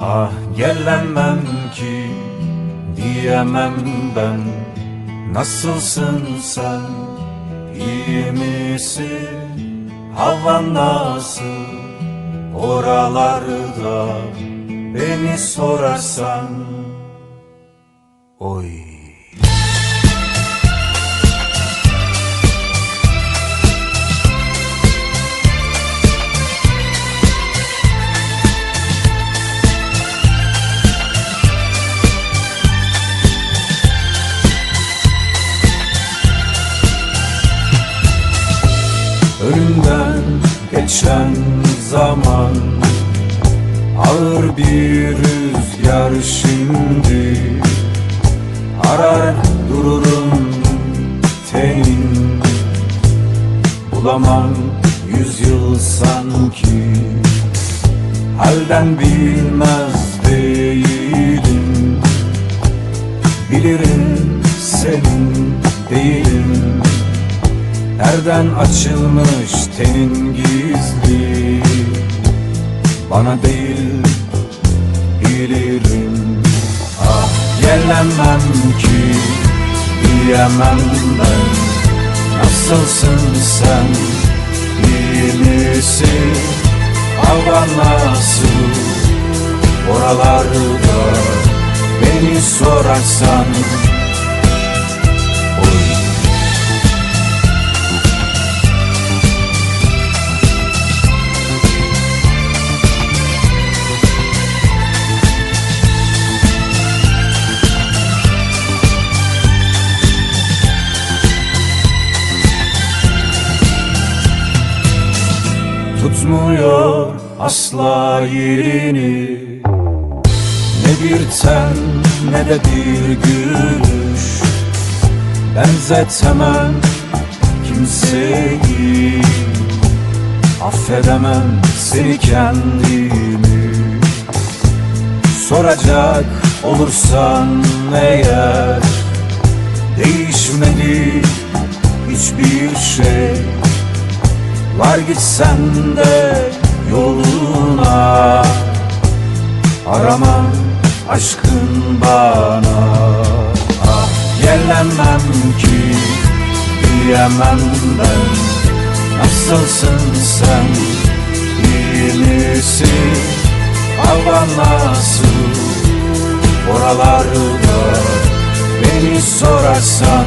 Ah gelemem ki diyemem ben. Nasılsın sen? İyi misin? Havan nasıl? Oralarda Beni sorarsan Oy geçen zaman Ağır bir rüzgar şimdi Arar dururum tenin Bulamam yüzyıl sanki Halden bilmez değilim Bilirim Nereden açılmış tenin gizli Bana değil bilirim. Ah gelemem ki diyemem ben. Nasılsın sen iyi misin? Hava nasıl oralarda Beni sorarsan tutmuyor asla yerini. Ne bir ten ne de bir gülüş. Benzetemem kimseyi. Affedemem seni kendimi. Soracak olursan eğer Değişmedi hiçbir şey Var gitsen de yoluna. Arama aşkın bana. Ah gelemem ki diyemem ben. Nasılsın sen iyi misin? Hava nasıl oralarda Beni sorarsan